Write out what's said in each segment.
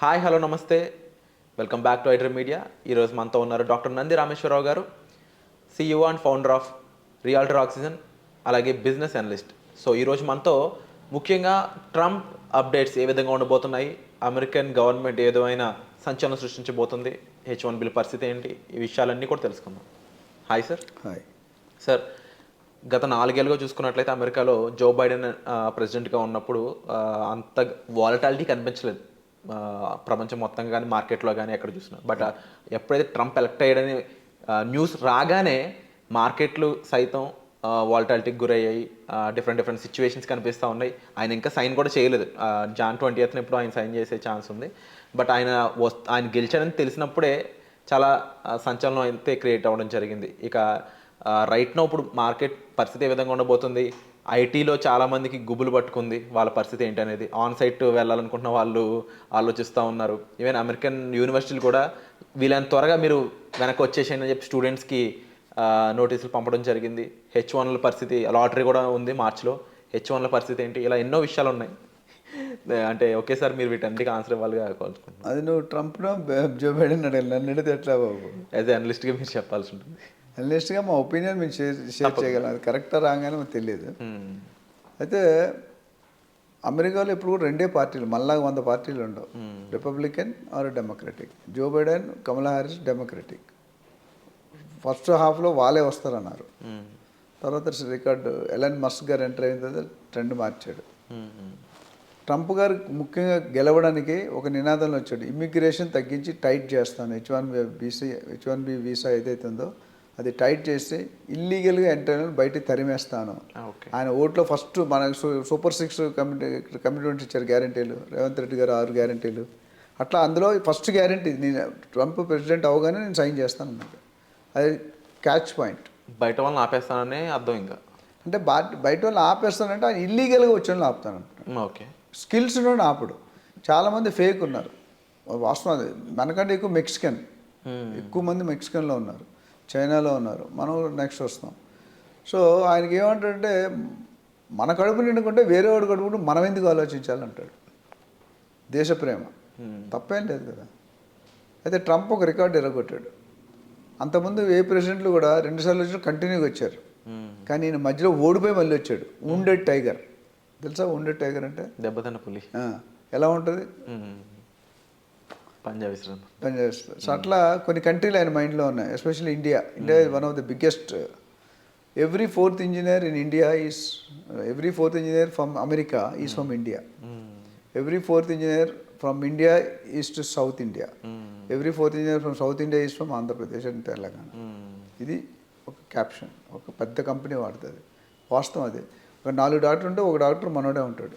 Hi hello నమస్తే. Welcome back to ఐటర్ media ఈరోజు మనతో ఉన్నారు డాక్టర్ నంది రామేశ్వరరావు గారు CEO and founder of realtor oxygen అలాగే బిజినెస్ అనలిస్ట్ సో ఈరోజు మనతో ముఖ్యంగా ట్రంప్ అప్డేట్స్ ఏ విధంగా ఉండబోతున్నాయి అమెరికన్ గవర్నమెంట్ ఏదైనా సంచలనం సృష్టించబోతుంది హెచ్ వన్ బిల్ పరిస్థితి ఏంటి ఈ విషయాలన్నీ కూడా తెలుసుకుందాం. హాయ్ సార్ హాయ్ సార్ గత నాలుగేళ్ళుగా చూసుకున్నట్లయితే అమెరికాలో జో బైడెన్ ప్రెసిడెంట్గా ఉన్నప్పుడు అంత వాలటాలిటీ కనిపించలేదు. ప్రపంచం మొత్తంగా కానీ మార్కెట్లో కానీ ఎక్కడ చూసినా. బట్ ఎప్పుడైతే ట్రంప్ ఎలక్ట్ అయ్యాడని న్యూస్ రాగానే మార్కెట్లు సైతం వాలటాలిటీకి గురయ్యాయి. డిఫరెంట్ డిఫరెంట్ సిచ్యువేషన్స్ కనిపిస్తూ ఉన్నాయి. ఆయన ఇంకా సైన్ కూడా చేయలేదు. జాన్ ట్వంటీ ఎయిత్న ఇప్పుడు ఆయన సైన్ చేసే ఛాన్స్ ఉంది. బట్ ఆయన వస్ ఆయన గెలిచాడని తెలిసినప్పుడే చాలా సంచలనం అయితే క్రియేట్ అవ్వడం జరిగింది. ఇక రైట్ నో ఇప్పుడు మార్కెట్ పరిస్థితి ఏ విధంగా ఉండబోతుంది? ఐటీలో చాలా మందికి గుబులు పట్టుకుంది వాళ్ళ పరిస్థితి ఏంటి అనేది ఆన్ సైట్ వెళ్ళాలనుకుంటున్న వాళ్ళు ఆలోచిస్తూ ఉన్నారు. ఈవెన్ అమెరికన్ యూనివర్సిటీలు కూడా వీళ్ళని త్వరగా మీరు వెనక్కి వచ్చేసేయండి అని చెప్పి స్టూడెంట్స్కి నోటీసులు పంపడం జరిగింది. హెచ్ వన్ల పరిస్థితి లాటరీ కూడా ఉంది మార్చిలో. హెచ్ వన్ల పరిస్థితి ఏంటి? ఇలా ఎన్నో విషయాలు ఉన్నాయి. అంటే ఒకేసారి మీరు వీటన్నిటికీ ఆన్సర్ ఇవ్వాలిగా కోరుకుంటున్నాను. అది నువ్వు ట్రంప్ను జో బైడెన్ నన్ను అడిగితే ఎట్లా బాబు? యాజ్ అనలిస్ట్గా మీరు చెప్పాల్సి ఉంటుంది. అనలిస్ట్గా మా ఒపీనియన్ మీరు షేర్ షేర్ చేయగలం. అది కరెక్టా రాగానే మాకు తెలియదు. Hmm. అయితే అమెరికాలో ఇప్పుడు కూడా రెండే పార్టీలు మళ్ళా వంద పార్టీలు ఉండవు. Republican or Democratic Joe Biden Kamala Harris Democratic first హాఫ్లో వాళ్ళే వస్తారన్నారు. Hmm. తర్వాత రికార్డు ఎలన్ మస్క్ గారు ఎంటర్ అయిన తర్వాత ట్రెండ్ మార్చాడు. Hmm. Hmm. ట్రంప్ గారు ముఖ్యంగా గెలవడానికి ఒక నినాదంలో వచ్చాడు. ఇమ్మిగ్రేషన్ తగ్గించి టైట్ చేస్తాను. H one BC H one B visa ఏదైతే ఉందో అది టైట్ చేసి ఇల్లీగల్గా ఎంటర్ అయిన బయటికి తరిమేస్తాను. ఓకే. ఆయన ఓట్లో ఫస్ట్ మనకు సూ- సూపర్ సిక్స్ కమిటీ కమిట్మెంట్ ఇచ్చారు గ్యారంటీలు రేవంత్ రెడ్డి గారు ఆరు గ్యారంటీలు అట్లా అందులో ఫస్ట్ గ్యారంటీ నేను ట్రంప్ ప్రెసిడెంట్ అవగానే నేను సైన్ చేస్తాను అన్నాడు అది క్యాచ్ పాయింట్ బయట వాళ్ళని ఆపేస్తాననే అర్థం ఇంకా? అంటే బా బయట వాళ్ళు ఆపేస్తానంటే ఆయన ఇల్లీగల్గా వచ్చే వాళ్ళని ఆపుతాను ఓకే. స్కిల్స్ ఆపుడు. చాలామంది ఫేక్ ఉన్నారు. వాస్తవం అది. మనకంటే ఎక్కువ మెక్సికన్ ఎక్కువ మంది మెక్సికన్లో ఉన్నారు. చైనాలో ఉన్నారు. మనం నెక్స్ట్ వస్తాం. సో ఆయనకి ఏమంటాడంటే మన కడుపు నిండుకుంటే వేరే వాడు కడుపు మనం ఎందుకు ఆలోచించాలంటాడు? దేశ ప్రేమ. తప్పేం లేదు కదా. అయితే ట్రంప్ ఒక రికార్డు ఎరగొట్టాడు. అంతకుముందు ఏ ప్రెసిడెంట్లు కూడా రెండుసార్లు వచ్చిన కంటిన్యూగా వచ్చారు. కానీ ఈయన మధ్యలో ఓడిపోయి మళ్ళీ వచ్చాడు. ఉండెడ్ టైగర్ తెలుసా ఉండెడ్ టైగర్ అంటే? దెబ్బతిన్న పులి. ఎలా ఉంటుంది? పంజాబ్ పనిచేస్తుంది సో అట్లా కొన్ని కంట్రీలు ఆయన మైండ్లో ఉన్నాయి. Especially India India is one of the biggest every fourth engineer in India is every fourth engineer from America is from India every fourth engineer from India is to south India every fourth engineer from south India is from Andhra Pradesh and Telangana ఇది ఒక caption ఒక పెద్ద company వాడుతుంది. వాస్తవం అది. ఒక నాలుగు doctor ఉంటే ఒక డాక్టర్ మనోడే ఉంటాడు.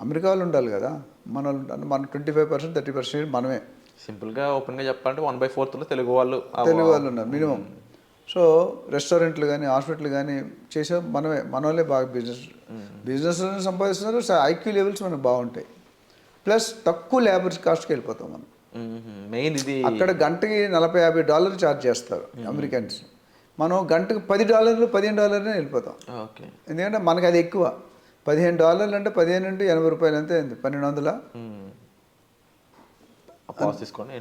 అమెరికా వాళ్ళు ఉండాలి కదా. మన వాళ్ళు. మన twenty five percent thirty percent మనమే. సింపుల్గా ఓపెన్గా చెప్పాలంటే వన్ బై ఫోర్త్లో తెలుగు వాళ్ళు తెలుగు వాళ్ళు ఉన్నారు మినిమం. సో రెస్టారెంట్లు కానీ హాస్పిటల్ కానీ చేసే మనమే మన వాళ్ళే బాగా బిజినెస్ బిజినెస్ సంపాదిస్తున్నారు ఐక్యూ లెవెల్స్ మనకు బాగుంటాయి. ప్లస్ తక్కువ లేబర్ కాస్ట్కి వెళ్ళిపోతాం మనం. మెయిన్ ఇది అక్కడ గంటకి నలభై యాభై డాలర్లు ఛార్జ్ చేస్తారు అమెరికన్స్. మనం గంటకి పది డాలర్లు పదిహేను డాలర్లే వెళ్ళిపోతాం. ఓకే. ఎందుకంటే మనకి అది ఎక్కువ. పదిహేను డాలర్లు అంటే పదిహేను అంటే ఎనభై రూపాయలు అంతే అయింది? పన్నెండు వందల? తీసుకోండి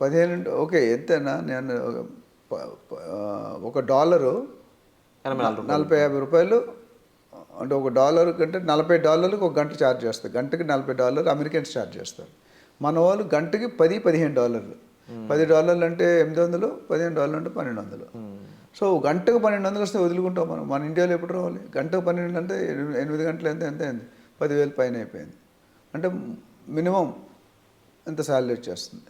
పదిహేను ఓకే ఎంతైనా నేను ఒక డాలరు నలభై యాభై రూపాయలు అంటే ఒక డాలర్ కంటే నలభై డాలర్లకు ఒక గంట ఛార్జ్ చేస్తారు. గంటకి నలభై డాలర్లు అమెరికన్స్ ఛార్జ్ చేస్తారు. మన వాళ్ళు గంటకి పది పదిహేను డాలర్లు. పది డాలర్లు అంటే ఎనిమిది వందలు పదిహేను డాలర్లు అంటే పన్నెండు వందలు. సో గంటకు పన్నెండు వందలు వస్తే వదులుకుంటాం మనం. మన ఇండియాలో ఎప్పుడు రావాలి? గంటకు పన్నెండు అంటే ఎనిమిది గంటలు ఎంత ఎంత అయింది? పదివేలు పైన అయిపోయింది. అంటే మినిమం ఎంత శాలరీ వచ్చేస్తుంది?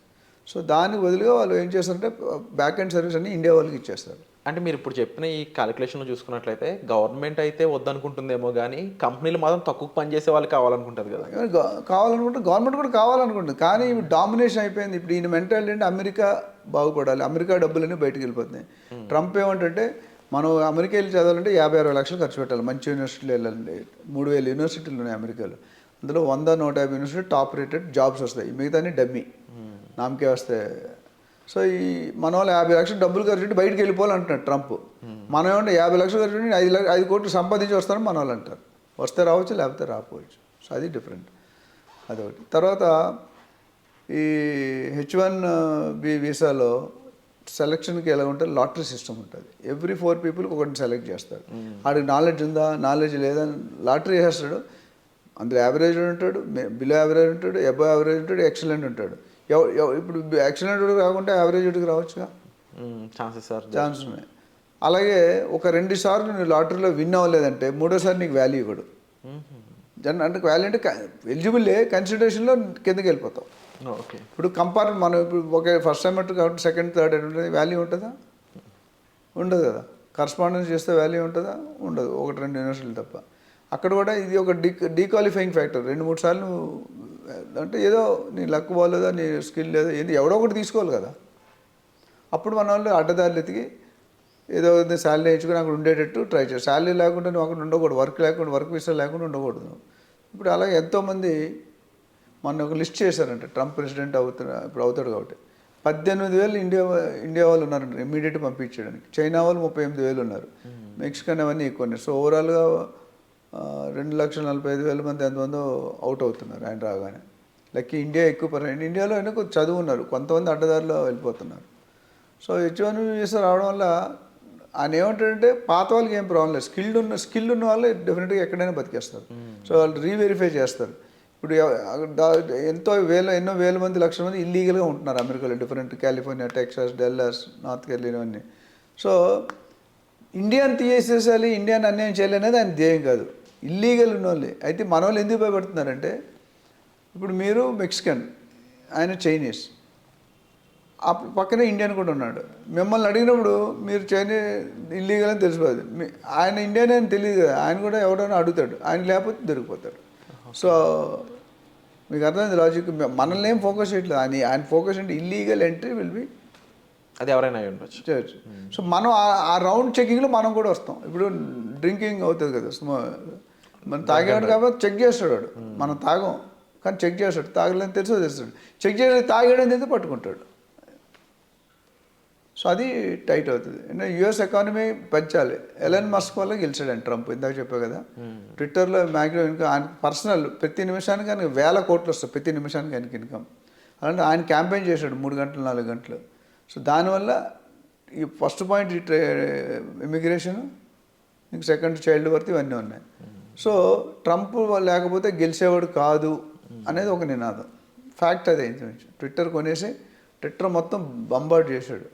సో దానికి వదులుగా వాళ్ళు ఏం చేస్తారంటే బ్యాక్ అండ్ సర్వీస్ అన్ని ఇండియా వాళ్ళకి ఇచ్చేస్తారు. అంటే మీరు ఇప్పుడు చెప్పిన ఈ క్యాలిక్యులేషన్లో చూసుకున్నట్లయితే గవర్నమెంట్ అయితే వద్దనుకుంటుందేమో కానీ కంపెనీలు మాత్రం తక్కువ పని చేసే వాళ్ళు కావాలనుకుంటారు కదా. కావాలనుకుంటే గవర్నమెంట్ కూడా కావాలనుకుంటుంది. కానీ డామినేషన్ అయిపోయింది. ఇప్పుడు ఈయన మెంటాలిటీ అంటే అమెరికా బాగుపడాలి. అమెరికా డబ్బులన్నీ బయటకు వెళ్ళిపోతున్నాయి. ట్రంప్ ఏమంటే మనం అమెరికా వెళ్ళి చదవాలంటే యాభై అరవై లక్షలు ఖర్చు పెట్టాలి. మంచి యూనివర్సిటీలు వెళ్ళాలండి మూడు వేల యూనివర్సిటీలు ఉన్నాయి అమెరికాలో. అందులో వంద నూట యాభై యూనివర్సిటీ టాప్ రేటెడ్ జాబ్స్ వస్తాయి. మిగతాన్ని డమ్మీ నామకే వస్తే సో ఈ మన వాళ్ళు యాభై లక్షలు డబ్బులు ఖర్చు పెట్టి బయటికి వెళ్ళిపోవాలంటున్నాడు ట్రంప్. మనం ఏమంటే యాభై లక్షలు ఖర్చు పెట్టి ఐదు లక్ష ఐదు కోట్లు సంపాదించి వస్తారని మన వాళ్ళు అంటారు. వస్తే రావచ్చు లేకపోతే రాకపోవచ్చు. సో అది డిఫరెంట్ అదొకటి. తర్వాత ఈ హెచ్ వన్ బి వీసాలో సెలక్షన్కి ఎలా ఉంటుంది? లాటరీ సిస్టమ్ ఉంటుంది. ఎవ్రీ ఫోర్ పీపుల్కి ఒకటి సెలెక్ట్ చేస్తారు. ఆడికి నాలెడ్జ్ ఉందా? నాలెడ్జ్ లేదా? లాటరీ వేస్తాడు. అందులో యావరేజ్ ఉంటాడు బిలో యావరేజ్ ఉంటాడు ఎబో యావరేజ్ ఉంటాడు ఎక్సలెంట్ ఉంటాడు. ఇప్పుడు ఎక్సలెంట్ కాకుండా యావరేజ్ రావచ్చుగా. ఛాన్సెస్ సార్ ఛాన్స్ ఉన్నాయి. అలాగే ఒక రెండు సార్లు నువ్వు లాటరీలో విన్ అవ్వలేదంటే మూడోసారి నీకు వాల్యూ ఇవ్వడు. జన్ అంటే వాల్యూ అంటే ఎలిజిబుల్లే కన్సిడరేషన్లో కిందకి వెళ్ళిపోతావు. ఓకే. ఇప్పుడు కంపార్ మనం ఇప్పుడు ఒక ఫస్ట్ సెమెస్టర్ కాబట్టి సెకండ్ థర్డ్ ఉంటుంది వాల్యూ ఉంటుందా? ఉండదు కదా. కరస్పాండెన్స్ చేస్తే వాల్యూ ఉంటుందా? ఉండదు. ఒకటి రెండు యూనివర్సిటీలు తప్ప. అక్కడ కూడా ఇది ఒక డీ డీక్వాలిఫైయింగ్ ఫ్యాక్టర్. రెండు మూడు సార్లు అంటే ఏదో నీ లక్ బాగోలేదా నీ స్కిల్ లేదా ఏంది ఎవడో ఒకటి తీసుకోవాలి కదా. అప్పుడు మన వాళ్ళు అడ్డదారులు ఎతికి ఏదో శాలరీ నేర్చుకుని అక్కడ ఉండేటట్టు ట్రై చేయాలి శాలరీ లేకుండా నువ్వు అక్కడ ఉండకూడదు. వర్క్ లేకుండా వర్క్ విసా లేకుండా ఉండకూడదు నువ్వు. ఇప్పుడు అలాగే ఎంతోమంది మొన్న ఒక లిస్ట్ చేశారంట. ట్రంప్ ప్రెసిడెంట్ అవుతున్నా ఇప్పుడు అవుతాడు కాబట్టి. పద్దెనిమిది వేలు ఇండియా ఇండియా వాళ్ళు ఉన్నారంట. ఇమీడియట్ పంపించడానికి చైనా వాళ్ళు ముప్పై ఎనిమిది వేలు ఉన్నారు. మెక్సికన్ అవన్నీ ఎక్కువ ఉన్నాయి. సో ఓవరాల్గా రెండు లక్షల నలభై ఐదు వేల మంది ఎంతమందో అవుట్ అవుతున్నారు ఆయన రాగానే. లెక్క ఇండియా ఎక్కువ పర్సెంట్ ఇండియాలో అయినా కొంచెం చదువు ఉన్నారు? కొంతమంది అడ్డదారిలో వెళ్ళిపోతున్నారు. సో హెచ్ వన్ వీసా రావడం వల్ల ఆయన ఏమంటాడంటే పాత వాళ్ళకి ఏం ప్రాబ్లం లేదు. స్కిల్డ్ ఉన్న స్కిల్ ఉన్న వాళ్ళు డెఫినెట్గా ఎక్కడైనా బతికేస్తారు. సో వాళ్ళు రీవెరిఫై చేస్తారు. ఇప్పుడు ఎంతో వేల ఎన్నో వేల మంది లక్షల మంది ఇల్లీగల్గా ఉంటున్నారు అమెరికాలో. Different California Texas Dallas North Carolina అన్నీ. సో ఇండియాని తీసేసేయాలి ఇండియాని అన్యాయం చేయాలి అనేది ఆయన ధ్యేయం కాదు. ఇల్లీగల్ ఉన్న వాళ్ళే. అయితే మన వాళ్ళు ఎందుకు భయపడుతున్నారంటే ఇప్పుడు మీరు మెక్సికన్ ఆయన చైనీస్ ఆ పక్కనే ఇండియన్ కూడా ఉన్నాడు. మిమ్మల్ని అడిగినప్పుడు మీరు చైనీ ఇల్లీగల్ అని తెలిసిపోదు. ఆయన ఇండియన్ అని తెలియదు కదా ఆయన కూడా ఎవడైనా అడుగుతాడు. ఆయన లేకపోతే దొరికిపోతాడు. సో మీకు అర్థమైంది లాజిక్ మనల్ని ఏం ఫోకస్ చేయట్లేదు. ఆయన ఆయన ఫోకస్ అంటే ఇల్లీగల్ ఎంట్రీ విల్ బి అది ఎవరైనా అయి ఉండొచ్చు. చేయొచ్చు సో మనం ఆ- ఆ రౌండ్ చెకింగ్లో మనం కూడా వస్తాం. ఇప్పుడు డ్రింకింగ్ అవుతుంది కదా స్మో మనం తాగేవాడు కాబట్టి చెక్ చేస్తాడు వాడు. మనం తాగం. కానీ చెక్ చేస్తాడు. తాగలేని తెలుసో తెలుస్తాడు చెక్ చేసి తాగాడు అనేది పట్టుకుంటాడు. సో అది టైట్ అవుతుంది. అంటే యుఎస్ ఎకానమీ పెంచాలి. ఎలన్ మస్క్ వల్ల గెలిచాడు ట్రంప్. ఇందాక చెప్పా కదా. ట్విట్టర్లో మ్యాక్సిమం ఇన్కమ్ ఆయన పర్సనల్ ప్రతి నిమిషానికి ఆయనకి వేల కోట్లు వస్తాయి. ప్రతి నిమిషానికి ఆయనకి ఇన్కమ్. అలాంటి ఆయన క్యాంపెయిన్ చేశాడు మూడు గంటలు నాలుగు గంటలు. సో దానివల్ల ఈ ఫస్ట్ పాయింట్ ఇమిగ్రేషన్ ఇంక సెకండ్ చైల్డ్ వర్త్ ఇవన్నీ ఉన్నాయి. సో ట్రంప్ లేకపోతే గెలిచేవాడు కాదు అనేది ఒక నినాదం. ఫ్యాక్ట్ అదే ట్విట్టర్ కొనేసి ట్విట్టర్ మొత్తం బంబార్డ్ చేశాడు.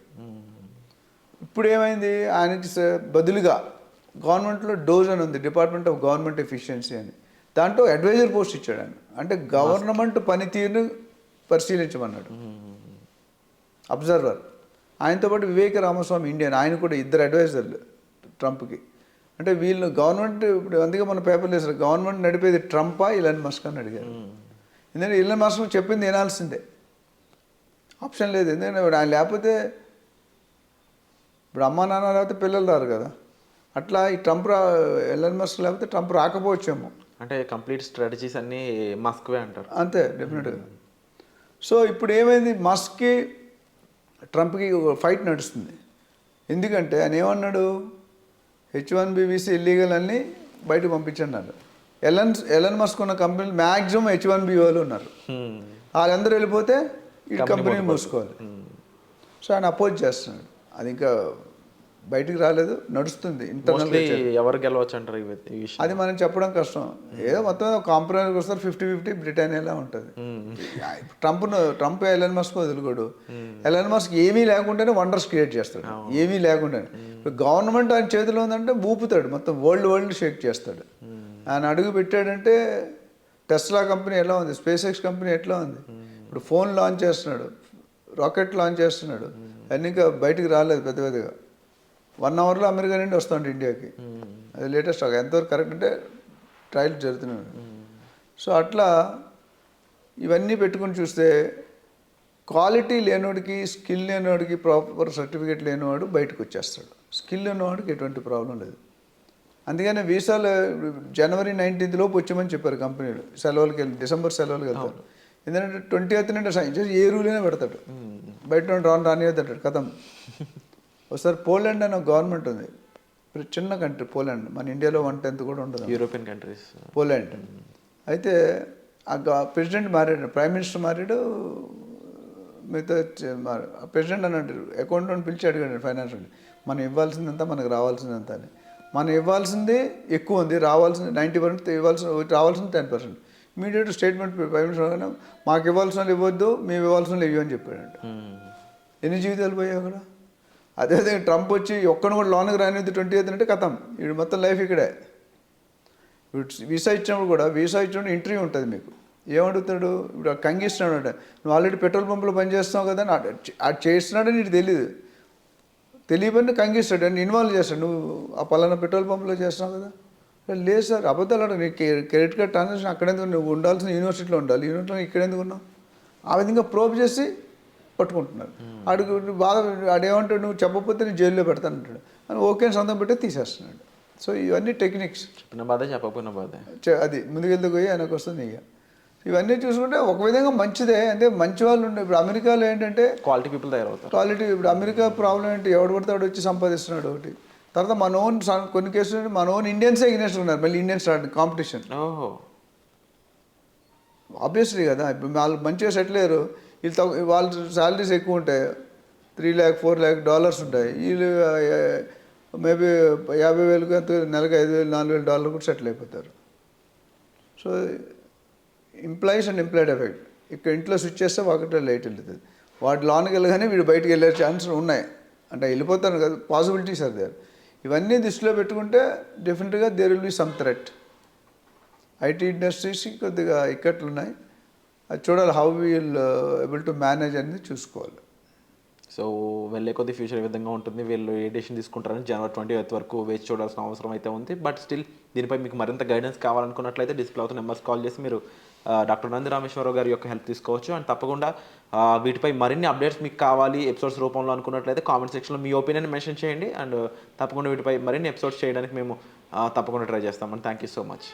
ఇప్పుడు ఏమైంది? ఆయనకి బదులుగా గవర్నమెంట్లో డోజ్ అని ఉంది. డిపార్ట్మెంట్ ఆఫ్ గవర్నమెంట్ ఎఫిషియన్సీ అని. దాంట్లో అడ్వైజర్ పోస్ట్ ఇచ్చాడు ఆయన. అంటే గవర్నమెంట్ పనితీరును పరిశీలించమన్నాడు. అబ్జర్వర్. ఆయనతో పాటు వివేక రామస్వామి ఇండియన్. ఆయన కూడా ఇద్దరు అడ్వైజర్లు ట్రంప్కి. అంటే వీళ్ళు గవర్నమెంట్ ఇప్పుడు అందుకే మన పేపర్లు వేసారు గవర్నమెంట్ నడిపేది ట్రంపా ఇలాన్ మస్క్ అని అడిగారు. ఎందుకంటే ఇలాన్ మస్క్ చెప్పింది వినాల్సిందే. ఆప్షన్ లేదు. ఎందుకంటే ఇప్పుడు ఆయన లేకపోతే ఇప్పుడు అమ్మా నాన్న లేకపోతే పిల్లలు రారు కదా. అట్లా ఈ ట్రంప్ రా ఎలన్ మస్క్ లేకపోతే ట్రంప్ రాకపోవచ్చేమో. అంటే కంప్లీట్ స్ట్రాటజీస్ అన్నీ మస్క్వే అంటారు. అంతే డెఫినెట్గా సో ఇప్పుడు ఏమైంది? మస్క్కి ట్రంప్కి ఫైట్ నడుస్తుంది. ఎందుకంటే ఆయన ఏమన్నాడు? హెచ్ వన్ బీబీసీ ఇల్లీగల్ అన్ని బయటకు పంపించన్నారు ఎలన్ ఎలన్ మస్క్ ఉన్న కంపెనీలు మ్యాక్సిమం హెచ్ వన్ బీ వాళ్ళు ఉన్నారు. వాళ్ళందరూ వెళ్ళిపోతే ఈ కంపెనీ మూసుకోవాలి. సో ఆయన అపోజ్ చేస్తున్నాడు. అది ఇంకా బయటికి రాలేదు నడుస్తుంది ఇంటర్నల్ ఎవరు గెలవచ్చు అంటారు అది మనం చెప్పడం కష్టం. ఏదో మొత్తం కాంప్రమైజ్ వస్తారు ఫిఫ్టీ ఫిఫ్టీ బ్రిటానియాలా ఉంటుంది. ట్రంప్ ట్రంప్ ఎలన్ మస్క్ వదులుకోడు. ఎలన్ మస్క్ ఏమీ లేకుండానే వండర్స్ క్రియేట్ చేస్తాడు. ఏమీ లేకుండానే. గవర్నమెంట్ ఆయన చేతిలో ఉందంటే ఊపుతాడు. మొత్తం వరల్డ్ వరల్డ్ షేక్ చేస్తాడు. ఆయన అడుగు పెట్టాడంటే టెస్లా కంపెనీ ఎలా ఉంది? స్పేస్ ఎక్స్ కంపెనీ ఎట్లా ఉంది? ఇప్పుడు ఫోన్ లాంచ్ చేస్తున్నాడు. రాకెట్ లాంచ్ చేస్తున్నాడు. అన్నీ ఇంకా బయటికి రాలేదు పెద్ద పెద్దగా. వన్ అవర్లో అమెరికా నుండి వస్తాడు ఇండియాకి. అది లేటెస్ట్ ఒక ఎంతవరకు కరెక్ట్ అంటే ట్రయల్ జరుగుతున్నాడు. సో అట్లా ఇవన్నీ పెట్టుకుని చూస్తే క్వాలిటీ లేనివాడికి స్కిల్ లేనివాడికి ప్రాపర్ సర్టిఫికేట్ లేనివాడు బయటకు వచ్చేస్తాడు. స్కిల్ ఉన్నవాడికి ఎటువంటి ప్రాబ్లం లేదు. అందుకని వీసాలు జనవరి నైన్టీన్త్ లోపు వచ్చామని చెప్పారు కంపెనీలు. సెలవులకి వెళ్ళి డిసెంబర్ సెలవులకి వెళ్తారు. ఎందుకంటే ట్వంటీ ఎయిత్ నుండి సైన్ చేసి ఏ రూల్ అయినా పెడతాడు బయట నుండి రాను రానివద్దంటాడు కథం. ఒకసారి పోలాండ్ అనే గవర్నమెంట్ ఉంది. ఇప్పుడు చిన్న కంట్రీ పోలాండ్. మన ఇండియాలో వన్ టెన్త్ కూడా ఉండదు. European countries. పోలాండ్. అయితే ఆ ప్రెసిడెంట్ మారాడు ప్రైమ్ మినిస్టర్ మారాడు మిగతా ప్రెసిడెంట్ అని అంటారు. అకౌంటెంట్ పిలిచి అడిగాడు ఫైనాన్షియల్ మనం ఇవ్వాల్సిందంతా మనకు రావాల్సిందంతా అని. మనం ఇవ్వాల్సిందే ఎక్కువ ఉంది రావాల్సింది నైంటీ పర్సెంట్ ఇవ్వాల్సిన రావాల్సింది ten percent. Immediate statement prime minister మాకు ఇవ్వాల్సిన వాళ్ళు ఇవ్వద్దు మేము ఇవ్వాల్సిన వాళ్ళు ఇవ్వని చెప్పాడంట. ఎన్ని జీవితాలు పోయాయి అక్కడ? అదేవిధంగా ట్రంప్ వచ్చి ఒక్కను కూడా లోన్కి రానిది ట్వంటీ ఎయిత్ అంటే కథం. వీడు మొత్తం లైఫ్ ఇక్కడే. ఇప్పుడు వీసా ఇచ్చినప్పుడు కూడా వీసా ఇచ్చినప్పుడు ఇంటర్వ్యూ ఉంటుంది మీకు. ఏమడుగుతాడు ఇప్పుడు కంగిస్తున్నాడు అంటే నువ్వు ఆల్రెడీ పెట్రోల్ పంపులో పనిచేస్తున్నావు కదా అటు- అటు చేస్తున్నాడని నీకు తెలియదు తెలియబడిన కంగిస్తాడు అని ఇన్వాల్వ్ చేస్తాడు నువ్వు ఆ పలానా పెట్రోల్ పంపులో చేస్తున్నావు కదా. అంటే లేదు సార్ అబద్ధాలు అడగ నీ క్రెడిట్ కార్డ్ ట్రాన్సాక్షన్ అక్కడ ఎందుకు నువ్వు ఉండాల్సిన యూనివర్సిటీలో ఉండాలి యూనివర్సిటీలో ఇక్కడ ఎందుకు ఉన్నావు? ఆ విధంగా ప్రోబ్ చేసి పట్టుకుంటున్నారు. అడుగు బాధ ఆడేమంటాడు నువ్వు చెప్పకపోతే నేను జైల్లో పెడతానంటాడు అని ఓకే సొంతం పెట్టి తీసేస్తున్నాడు. సో ఇవన్నీ టెక్నిక్స్. చెప్పిన బాధే చెప్పకపోయిన బాధే. అది ముందుకెళ్తూ పోయి ఆయనకు వస్తుంది ఇక. ఇవన్నీ చూసుకుంటే ఒక విధంగా మంచిదే. అంటే మంచి వాళ్ళు ఉండే ఇప్పుడు అమెరికాలో ఏంటంటే క్వాలిటీ పీపుల్ తయారవుతారు. క్వాలిటీ ఇప్పుడు అమెరికా ప్రాబ్లం ఏంటి? ఎవడు పడితే వాడు వచ్చి సంపాదిస్తున్నాడు ఒకటి. తర్వాత మన ఓన్ కొన్ని కేసులు మన ఓన్ ఇండియన్సే ఇన్వెస్ట్ ఉన్నారు? మళ్ళీ ఇండియన్ స్టార్ట్ కాంపిటీషన్ ఓహో. ఆబ్వియస్లీ కదా. ఇప్పుడు వాళ్ళు మంచిగా సెటిల్ అయ్యారు. వీళ్ళు వాళ్ళ శాలరీస్ ఎక్కువ ఉంటాయి three lakh four lakh dollars ఉంటాయి. వీళ్ళు మేబీ యాభై వేలకు నెలకు ఐదు వేలు నాలుగు వేలు డాలర్ కూడా సెటిల్ అయిపోతారు. So employees and employed effect ఇక్కడ ఇంట్లో స్విచ్ చేస్తే ఒకటే లైట్ వెళ్తుంది. వాటి లోనికి వెళ్ళగానే వీడు బయటికి వెళ్ళే ఛాన్స్ ఉన్నాయి. అంటే వెళ్ళిపోతారు కదా పాసిబిలిటీస్ ఆర్ దేర్ ఇవన్నీ దృష్టిలో పెట్టుకుంటే డెఫినెట్గా there will be some threat IT ఇండస్ట్రీస్కి కొద్దిగా ఇక్కట్లు ఉన్నాయి అది చూడాలి how will able to manage అనేది చూసుకోవాలి. సో వెళ్ళే కొద్ది ఫ్యూచర్ ఏ విధంగా ఉంటుంది. వీళ్ళు ఏ డెసిషన్ తీసుకుంటారని జనవరి ట్వంటీ ఎయిత్ వరకు వేచి చూడాల్సిన అవసరం అయితే ఉంది. బట్ స్టిల్ దీనిపై మీకు మరింత గైడెన్స్ కావాలనుకున్నట్లయితే డిస్ప్లే అవుతున్న నెంబర్స్ కాల్ చేసి మీరు డాక్టర్ నంది రామేశ్వరరావు గారి యొక్క హెల్ప్ తీసుకోవచ్చు. అండ్ తప్పకుండా వీటిపై మరిన్ని అప్డేట్స్ మీకు కావాలి ఎపిసోడ్స్ రూపంలో అనుకున్నట్లయితే కామెంట్ సెక్షన్లో మీ ఒపీనియన్ మెన్షన్ చేయండి. అండ్ తప్పకుండా వీటిపై మరిన్ని ఎపిసోడ్స్ చేయడానికి మేము తప్పకుండా ట్రై చేస్తామని థ్యాంక్ యూ సో మచ్